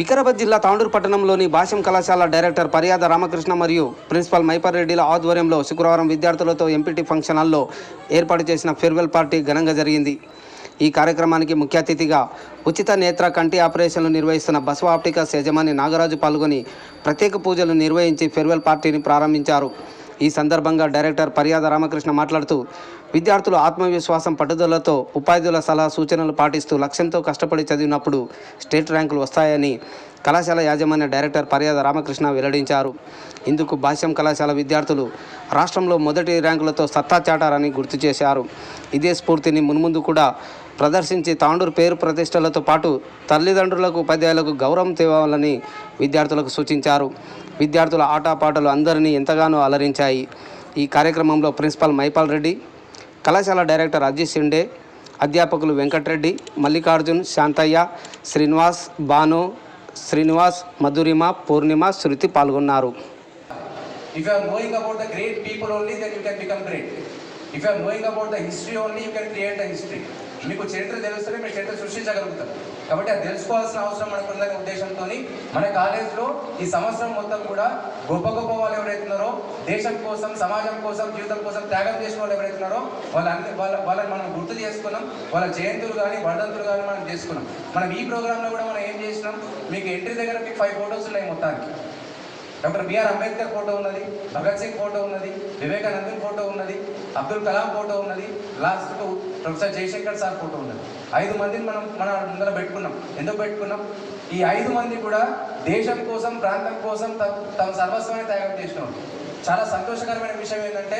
వికారాబాద్ జిల్లా తాండూరు పట్టణంలోని భాష్యం కళాశాల డైరెక్టర్ పర్యాద రామకృష్ణ మరియు ప్రిన్సిపాల్ మైపర్ రెడ్డిల ఆధ్వర్యంలో శుక్రవారం విద్యార్థులతో ఎంపీటీ ఫంక్షన్ హాల్లో ఏర్పాటు చేసిన ఫేర్వెల్ పార్టీ ఘనంగా జరిగింది. ఈ కార్యక్రమానికి ముఖ్య అతిథిగా ఉచిత నేత్ర కంటి ఆపరేషన్లు నిర్వహిస్తున్న బసవ ఆప్టికస్ యజమాని నాగరాజు పాల్గొని ప్రత్యేక పూజలు నిర్వహించి ఫేర్వెల్ పార్టీని ప్రారంభించారు. ఈ సందర్భంగా డైరెక్టర్ పర్యాద రామకృష్ణ మాట్లాడుతూ విద్యార్థులు ఆత్మవిశ్వాసం పట్టుదలతో ఉపాధ్యుల సలహా సూచనలు పాటిస్తూ లక్ష్యంతో కష్టపడి చదివినప్పుడు స్టేట్ ర్యాంకులు వస్తాయని కళాశాల యాజమాన్య డైరెక్టర్ పర్యాద రామకృష్ణ వెల్లడించారు. ఇందుకు భాష్యం కళాశాల విద్యార్థులు రాష్ట్రంలో మొదటి ర్యాంకులతో సత్తా చాటారని గుర్తు చేశారు. ఇదే స్ఫూర్తిని మున్ముందు కూడా ప్రదర్శించి తాండూరు పేరు ప్రతిష్టలతో పాటు తల్లిదండ్రులకు ఉపాధ్యాయులకు గౌరవం తేవాలని విద్యార్థులకు సూచించారు. విద్యార్థుల ఆటపాటలు అందరినీ ఎంతగానో అలరించాయి ఈ కార్యక్రమంలో ప్రిన్సిపాల్ మైపాల్ రెడ్డి కళాశాల డైరెక్టర్ అజిత్ షిండే అధ్యాపకులు వెంకటరెడ్డి మల్లికార్జున్ శాంతయ్య శ్రీనివాస్ భాను శ్రీనివాస్ మధురిమ పూర్ణిమ శృతి పాల్గొన్నారు If you are knowing about the great people only, then you can become great. If you are knowing about the history only, you can create the history. మీకు చరిత్ర తెలుస్తేనే మీరు చరిత్ర సృష్టించగలుగుతారు కాబట్టి అది తెలుసుకోవాల్సిన అవసరం మనకు ఉందనే ఉద్దేశంతో మన కాలేజ్లో ఈ సంవత్సరం మొత్తం కూడా గొప్ప గొప్ప వాళ్ళు ఎవరైతే ఉన్నారో దేశం కోసం సమాజం కోసం జీవితం కోసం త్యాగం చేసిన వాళ్ళు ఎవరైతే ఉన్నారో వాళ్ళ వాళ్ళని మనం గుర్తు చేసుకున్నాం వాళ్ళ జయంతులు కానీ వర్ధంతులు కానీ మనం చేసుకున్నాం. మనం ఈ ప్రోగ్రాంలో కూడా మనం ఏం చేసినాం? మీకు ఎంట్రీ దగ్గర మీకు ఫైవ్ ఫొటోస్ ఉన్నాయి మొత్తానికి. డాక్టర్ బిఆర్ అంబేద్కర్ ఫోటో ఉన్నది భగత్ సింగ్ ఫోటో ఉన్నది వివేకానందన్ ఫోటో ఉన్నది అబ్దుల్ కలాం ఫోటో ఉన్నది last professor Jayashankar sir photo ఉన్నది. ఐదు మందిని మనం మన ముందర పెట్టుకున్నాం. ఎందుకు పెట్టుకున్నాం? ఈ ఐదు మంది కూడా దేశం కోసం ప్రాంతం కోసం తమ తమ సర్వస్వాన్ని త్యాగం చేసిన చాలా సంతోషకరమైన విషయం ఏంటంటే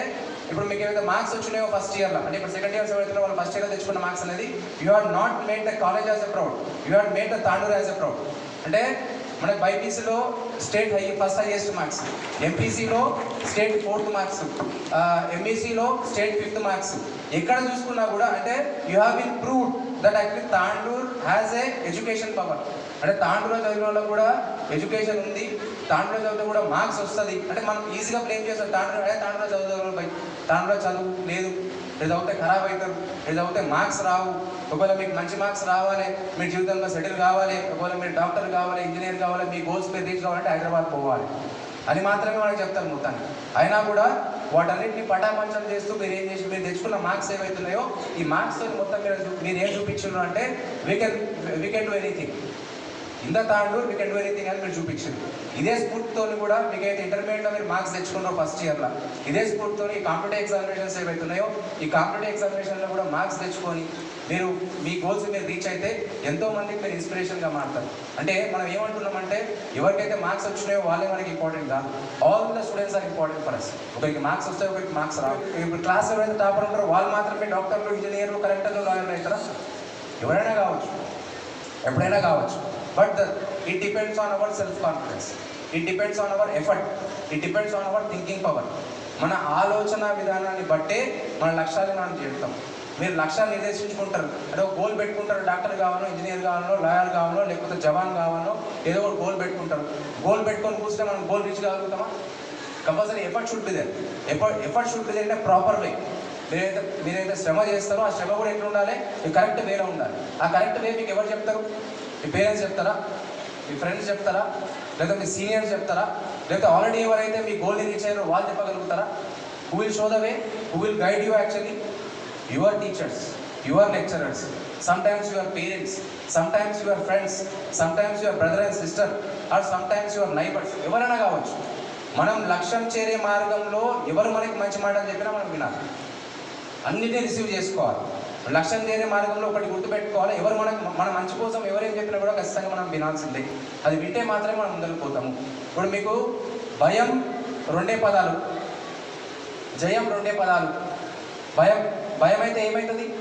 ఇప్పుడు మీకు ఏదైతే మార్క్స్ వచ్చినాయో ఫస్ట్ ఇయర్లో అంటే ఇప్పుడు సెకండ్ ఇయర్స్ ఎవరైతే వాళ్ళు ఫస్ట్ ఇయర్లో తెచ్చుకున్న మార్క్స్ అనేది you are not made the college as a proud. You are made the Tandur as a proud. అంటే మనకి బైపీసీలో state high first highest marks ఎంపీసీలో state fourth marks ఎంఈసీలో స్టేట్ ఫిఫ్త్ మార్క్స్. ఎక్కడ చూసుకున్నా కూడా అంటే you have been proved that actually Tandur has a education power అంటే తాండూరులో చదివిన వాళ్ళకి కూడా ఎడ్యుకేషన్ ఉంది. తాండూరులో చదివితే కూడా మార్క్స్ వస్తుంది. అంటే మనం ఈజీగా బ్లేమ్ చేస్తాం. తాండూరు అదే తాండూరులో చదువుతారు తాండూరులో చదువు లేదు. ఇది ఖరాబ్ అవుతారు. లేదా మార్క్స్ రావు. ఒకవేళ మీకు మంచి మార్క్స్ రావాలి మీ జీవితంలో సెటిల్ కావాలి ఒకవేళ మీరు డాక్టర్ కావాలి ఇంజనీర్ కావాలి మీ గోల్స్ మీరు రీచ్ కావాలంటే హైదరాబాద్ పోవాలి. అని మాత్రమే వాళ్ళకి చెప్తారు మొత్తాన్ని అయినా కూడా వాటన్నింటినీ పటాపంచం చేస్తూ మీరు ఏం చేసి మీరు తెచ్చుకున్న మార్క్స్ ఏవైతున్నాయో ఈ మార్క్స్ మొత్తం మీరు మీరు ఏం చూపించారు అంటే we can we can do anything ఇంత the Tandur we can do anything అని మీరు చూపించింది ఇదే స్ఫూర్తితో కూడా మీకు అయితే ఇంటర్మీడియట్లో మీరు మార్క్స్ తెచ్చుకున్నారో ఫస్ట్ ఇయర్లో ఇదే స్ఫూర్తితో ఈ కాంపిటేటివ్ ఎగ్జామినేషన్స్ ఏవైతున్నాయో ఈ కాంపిటేటివ్ ఎగ్జామినేషన్లో కూడా మార్క్స్ తెచ్చుకొని మీరు మీ గోల్స్ మీరు రీచ్ అయితే ఎంతో మందికి మీరు ఇన్స్పిరేషన్గా మారుతారు. అంటే మనం ఏమంటున్నామంటే ఎవరికైతే మార్క్స్ వచ్చినాయో వాళ్ళే మనకి ఇంపార్టెంట్ కాదు all the students are important for us ఒకరికి మార్క్స్ వస్తాయి ఒకరికి మార్క్స్ రావు. ఇప్పుడు క్లాస్ ఎవరైతే టాపర్ ఉంటారో వాళ్ళు మాత్రమే డాక్టర్లు ఇంజనీర్లు కలెక్టర్లు లాయర్లు అవుతారా? ఎవరైనా కావచ్చు. ఎప్పుడైనా కావచ్చు. But it depends on our self confidence it depends on our effort it depends on our thinking power మన ఆలోచన విధానాన్ని బట్టే మన లక్ష్యాలు మనం చేస్తాం మీరు లక్ష్యాలు నిర్దేశించుకుంటారు. అంటే ఒక గోల్ పెట్టుకుంటారు. డాక్టర్ కావాలో ఇంజనీర్ కావాలో లాయర్ కావాలో లేకపోతే జవాన్ కావాలో ఏదో ఒక గోల్ పెట్టుకుంటారు. గోల్ పెట్టుకొని కూర్చుంటే మనం goal reach కాగలుగుతామా? Compulsory effort should be there effort effort should be there అంటే ప్రాపర్ వే మీరైతే మీరైతే శ్రమ చేస్తారో ఆ శ్రమ కూడా ఎట్లా ఉండాలి కరెక్ట్ వేలో ఉండాలి. ఆ కరెక్ట్ వే మీకు ఎవరు చెప్తారు? మీ పేరెంట్స్ చెప్తారా? మీ ఫ్రెండ్స్ చెప్తారా? లేదా మీ సీనియర్స్ చెప్తారా? లేకపోతే ఆల్రెడీ ఎవరైతే మీ గోల్ని రీచ్ అయ్యారో వాళ్ళు చెప్పగలుగుతారా? Who will show the way who will guide you actually your teachers your lecturers sometimes your parents sometimes your friends sometimes your brother and sister or sometimes your neighbours ఎవరైనా కావచ్చు. మనం లక్ష్యం చేరే మార్గంలో ఎవరు మనకి మంచి మాట అని చెప్పినా మనం వినాలి. అన్నిటినీ రిసీవ్ చేసుకోవాలి. లక్ష్యం చేరే మార్గంలో ఒకటి గుర్తుపెట్టుకోవాలి. ఎవరు మన మన మంచి కోసం ఎవరేం చెప్పినా కూడా ఖచ్చితంగా మనం వినాల్సిందే. అది వింటే మాత్రమే మనం ముందరికి పోతాము. ఇప్పుడు మీకు భయం రెండే పదాలు. జయం రెండే పదాలు. భయం భయం అయితే ఏమవుతుంది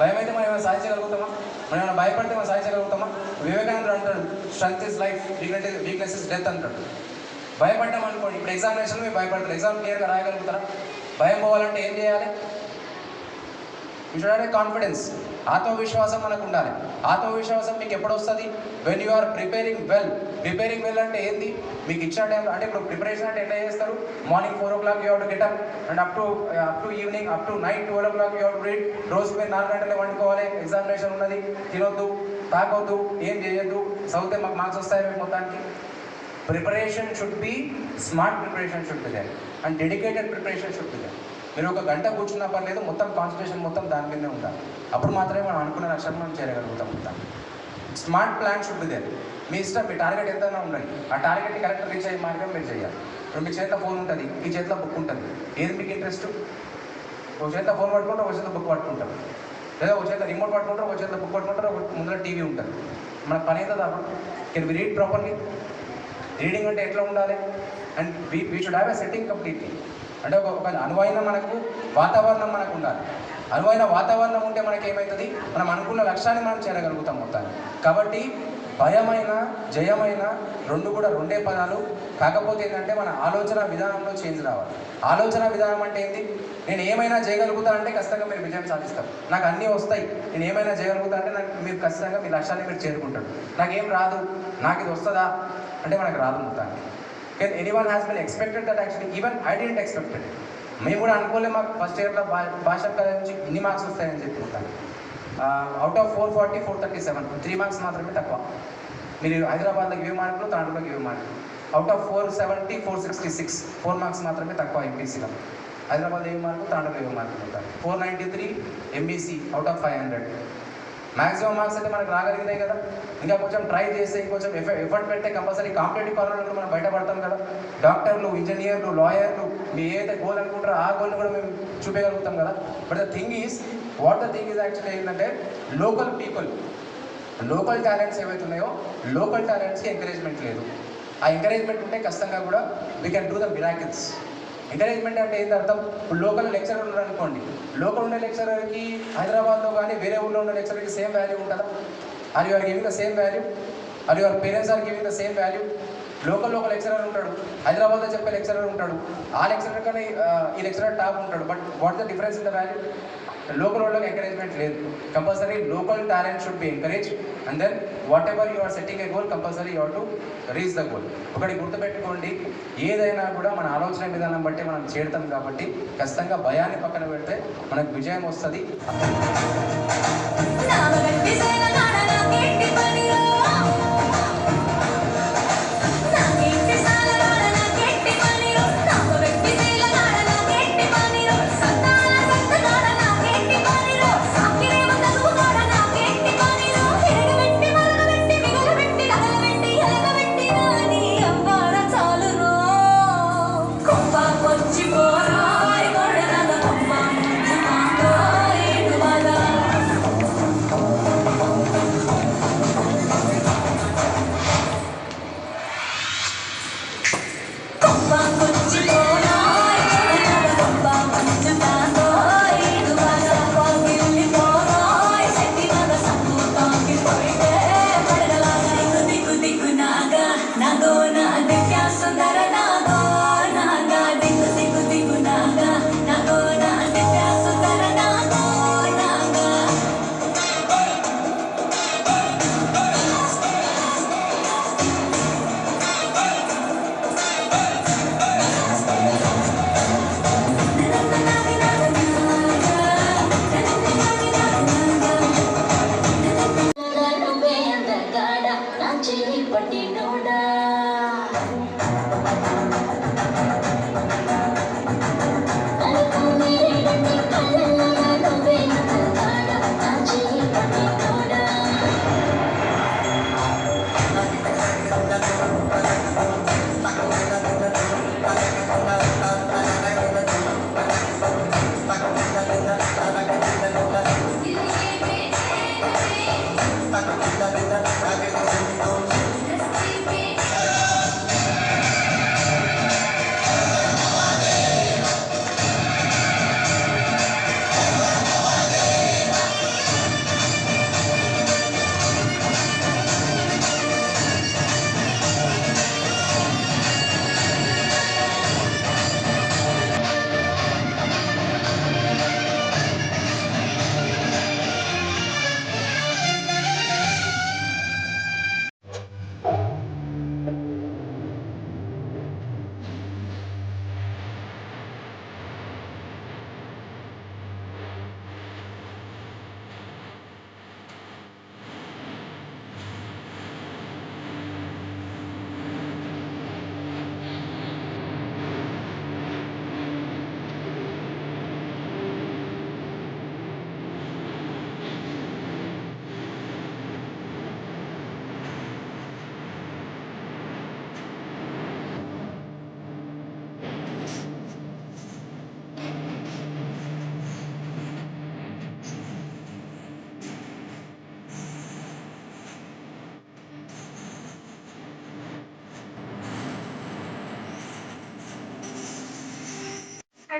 భయం అయితే మనం ఏమైనా సాధించగలుగుతామా? మనం ఏమైనా భయపడితే మనం సాధించగలుగుతామా? వివేకానందుడు అంటాడు strength is life weakness weakness is death అంటాడు. భయపడ్డాం అనుకోండి ఇప్పుడు ఎగ్జామినేషన్ మీరు భయపడతారు. ఎగ్జామ్ క్లియర్గా రాయగలుగుతారా? భయం పోవాలంటే ఏం చేయాలి? యూ కాన్ఫిడెన్స్ ఆత్మవిశ్వాసం మనకు ఉండాలి ఆత్మవిశ్వాసం మీకు ఎప్పుడు వస్తుంది when you are preparing well preparing well అంటే ఏంది? మీకు ఇచ్చిన టైంలో అంటే ఇప్పుడు ప్రిపరేషన్ అంటే ఎట్లా చేస్తారు? Morning four o'clock you to get up and up to up to evening up to night twelve o'clock you to read రోజు మీరు నాలుగు గంటలు వండుకోవాలి. ఎగ్జామినేషన్ ఉన్నది. తినొద్దు తాగొద్దు ఏం చేయొద్దు. చదివితే మాకు మార్క్స్ వస్తాయి మేము మొత్తానికి? Preparation should be smart preparation should be there and dedicated preparation should be there మీరు ఒక గంట కూర్చున్నా పర్లేదు మొత్తం కాన్సన్ట్రేషన్ మొత్తం దాని మీదనే ఉండాలి అప్పుడు మాత్రమే మనం అనుకున్న లక్ష్యం మనం చేరగలుగుతాం మొత్తం smart plan should be there మీ ఇష్టం మీ టార్గెట్ ఎంతైనా ఉండండి ఆ టార్గెట్ని కరెక్ట్ రీచ్ అయ్యే మార్గం మీరు చేయాలి. ఇప్పుడు మీ చేతిలో ఫోన్ ఉంటుంది మీ చేతిలో బుక్ ఉంటుంది. ఏది మీకు ఇంట్రెస్ట్ ఒక చేతిలో ఫోన్ పట్టుకుంటారు ఒక చేతిలో బుక్ పట్టుకుంటారు. లేదా ఒక చేతిలో రిమోట్ పట్టుకుంటారు ఒక చేతిలో బుక్ పట్టుకుంటారు ఒక ముందర టీవీ ఉంటుంది. మన పని అవుతుంది అప్పుడు can we read properly reading అంటే ఎట్లా ఉండాలి? And we we should have a setting completely అంటే ఒక అనువైన మనకు వాతావరణం మనకు ఉండాలి. అనువైన వాతావరణం ఉంటే మనకి ఏమవుతుంది మనం అనుకున్న లక్ష్యాన్ని మనం చేరగలుగుతాం మొత్తాన్ని. కాబట్టి భయమైన జయమైన రెండు కూడా రెండే పదాలు. కాకపోతే ఏంటంటే మన ఆలోచన విధానంలో చేంజ్ రావాలి. ఆలోచన విధానం అంటే ఏంటి నేను ఏమైనా చేయగలుగుతా అంటే ఖచ్చితంగా మీరు విజయం సాధిస్తారు. నాకు అన్నీ వస్తాయి. నేను ఏమైనా చేయగలుగుతా అంటే నాకు మీరు ఖచ్చితంగా మీ లక్ష్యాన్ని మీరు చేరుకుంటాడు నాకేం రాదు. నాకు ఇది వస్తుందా? అంటే మనకు రాదు మొత్తానికి. Can any one has been expected that actually even I didn't expected మేము కూడా అనుకోలే మాకు ఫస్ట్ ఇయర్లో భాష కళ నుంచి ఇన్ని మార్క్స్ వస్తాయని చెప్పి మొత్తానికి out of four forty four thirty seven three marks మాత్రమే తక్కువ. మీరు హైదరాబాద్లో ఇవి మార్కులు తాండూరులోకి ఇవి మార్కులు. Out of four seventy four sixty six four marks మాత్రమే తక్కువ ఎంపీసీలో హైదరాబాద్ ఏవి మార్కులు తాండూరులో ఏవి మార్కులు ఉంటారు? Four ninety three MBC out of five hundred maximum marks అయితే మనకు రాగలిగినాయి కదా. ఇంకా కొంచెం ట్రై చేస్తే ఇంకొంచెం ఎఫర్ట్ ఎఫర్ట్ పెడితే కంపల్సరీ కాంపిటేటివ్ కార్నర్లో మనం బయటపడతాం కదా. డాక్టర్లు ఇంజనీర్లు లాయర్లు మీ ఏదైతే గోల్ అనుకుంటారో ఆ గోల్ని కూడా మేము చూపించగలుగుతాం కదా. But the thing is what the thing is actually ఏంటంటే లోకల్ పీపుల్ లోకల్ టాలెంట్స్ ఏవైతే ఉన్నాయో లోకల్ టాలెంట్స్కి ఎంకరేజ్మెంట్ లేదు. ఆ ఎంకరేజ్మెంట్ ఉంటే ఖచ్చితంగా కూడా we can do the miracles encouragement అంటే ఏంటి అర్థం? ఇప్పుడు లోకల్ లెక్చరర్ ఉన్నారు అనుకోండి లోకల్ ఉండే లెక్చరర్కి హైదరాబాద్లో కానీ వేరే ఊళ్ళో ఉండే లెక్చరర్కి సేమ్ వాల్యూ ఉంటుందా? Or you're giving the same value or your parents are giving the same value local ఒక లెక్చరర్ ఉంటాడు. హైదరాబాద్లో చెప్పే లెక్చరర్ ఉంటాడు. ఆ లెక్చరర్ కానీ ఈ లెక్చరర్ టాప్ ఉంటాడు. But what the difference in the value local వాళ్ళకి ఎంకరేజ్మెంట్ లేదు. Compulsory local talent should be encourage and then whatever you are setting a goal compulsory you to reach the goal ఒకటి గుర్తుపెట్టుకోండి. ఏదైనా కూడా మన ఆలోచన విధానం బట్టి మనం చేరుతాం కాబట్టి ఖచ్చితంగా భయాన్ని పక్కన పెడితే మనకు విజయం వస్తుంది.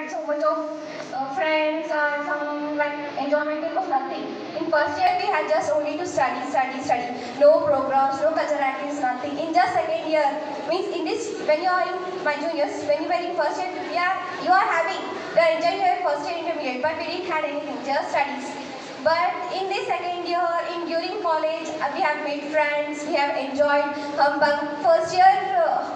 So much of uh, friends and some like enjoyment. It was nothing. In first year, we had just only to study, study, study. No programs, no cultural activities, nothing. In just second year, means in this when you are in my juniors, when you were in first year, we are you are having enjoying your first year intermediate, but we didn't had anything, just studies. But in this second year, in during college, uh, we have made friends, we have enjoyed. bunk first year, uh,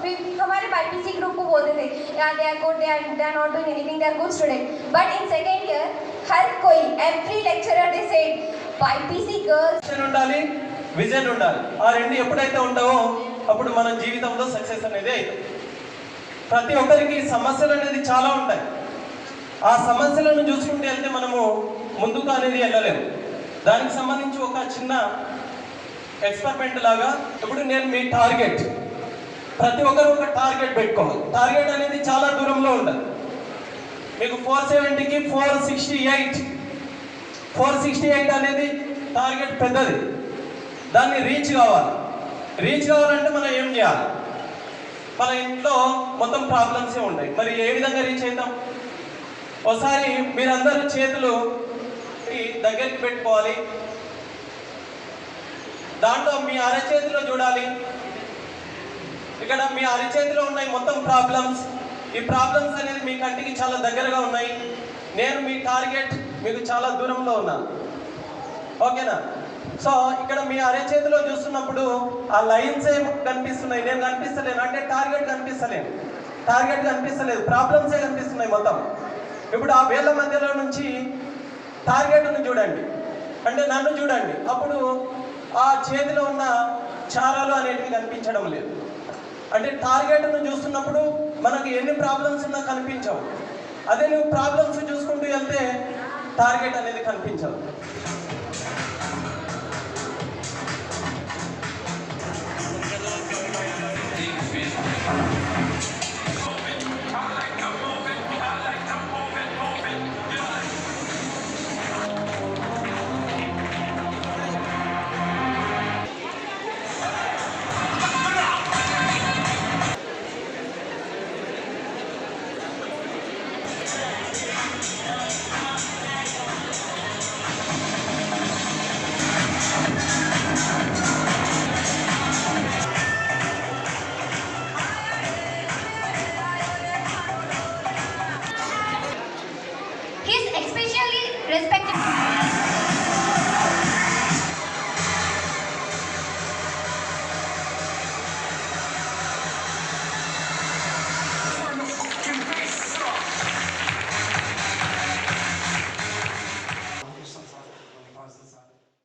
we हमारे BiPC group को बोलते थे यार they are good, they are they are not doing anything, they are good student. But in second year, हर कोई every lecturer they said BiPC girls vision ఉండాలి vision ఉండాలి ఆ రెండు ఎప్పుడైతే ఉంటావో అప్పుడు మన జీవితంలో సక్సెస్ అనేది అవుతుంది ప్రతి ఒక్కరికి సమస్యలు అనేది చాలా ఉంటాయి ఆ సమస్యలను చూసుకుంటూ వెళ్తే మనము ముందుకు అనేది వెళ్ళలేము దానికి సంబంధించి ఒక చిన్న ఎక్స్పెరిమెంట్ లాగా ఇప్పుడు నేను మీ టార్గెట్ ప్రతి ఒక్కరు ఒక టార్గెట్ పెట్టుకోవాలి. టార్గెట్ అనేది చాలా దూరంలో ఉండదు మీకు four సెవెంటీకి four sixty eight. Four sixty eight అనేది టార్గెట్ పెద్దది. దాన్ని రీచ్ కావాలి. రీచ్ కావాలంటే మనం ఏం చేయాలి? మన ఇంట్లో మొత్తం ప్రాబ్లమ్సే ఉంటాయి. మరి ఏ విధంగా రీచ్ అవుతాం? ఒకసారి మీరందరూ చేతులు దగ్గరికి పెట్టుకోవాలి. దాంట్లో మీ అరచేతిలో చూడాలి. ఇక్కడ మీ అరిచేతిలో ఉన్నాయి మొత్తం ప్రాబ్లమ్స్ ఈ ప్రాబ్లమ్స్ అనేది మీ కంటికి చాలా దగ్గరగా ఉన్నాయి. నేను మీ టార్గెట్ మీకు చాలా దూరంలో ఉన్నాను ఓకేనా? సో ఇక్కడ మీ అరచేతిలో చూస్తున్నప్పుడు ఆ లైన్స్ ఏం కనిపిస్తున్నాయి? నేను కనిపిస్తలేను. అంటే టార్గెట్ కనిపిస్తలేను. టార్గెట్ కనిపిస్తలేదు. ప్రాబ్లమ్సే కనిపిస్తున్నాయి మొత్తం. ఇప్పుడు ఆ వేళ్ళ మధ్యలో నుంచి టార్గెట్ను చూడండి. అంటే నన్ను చూడండి. అప్పుడు ఆ చేతిలో ఉన్న చారాలు అనేటివి కనిపించడం లేదు. అంటే టార్గెట్ను చూస్తున్నప్పుడు మనకు ఎన్ని ప్రాబ్లమ్స్ ఉన్నా కనిపించవు. అదే నువ్వు ప్రాబ్లమ్స్ చూసుకుంటూ వెళ్తే టార్గెట్ అనేది కనిపించదు.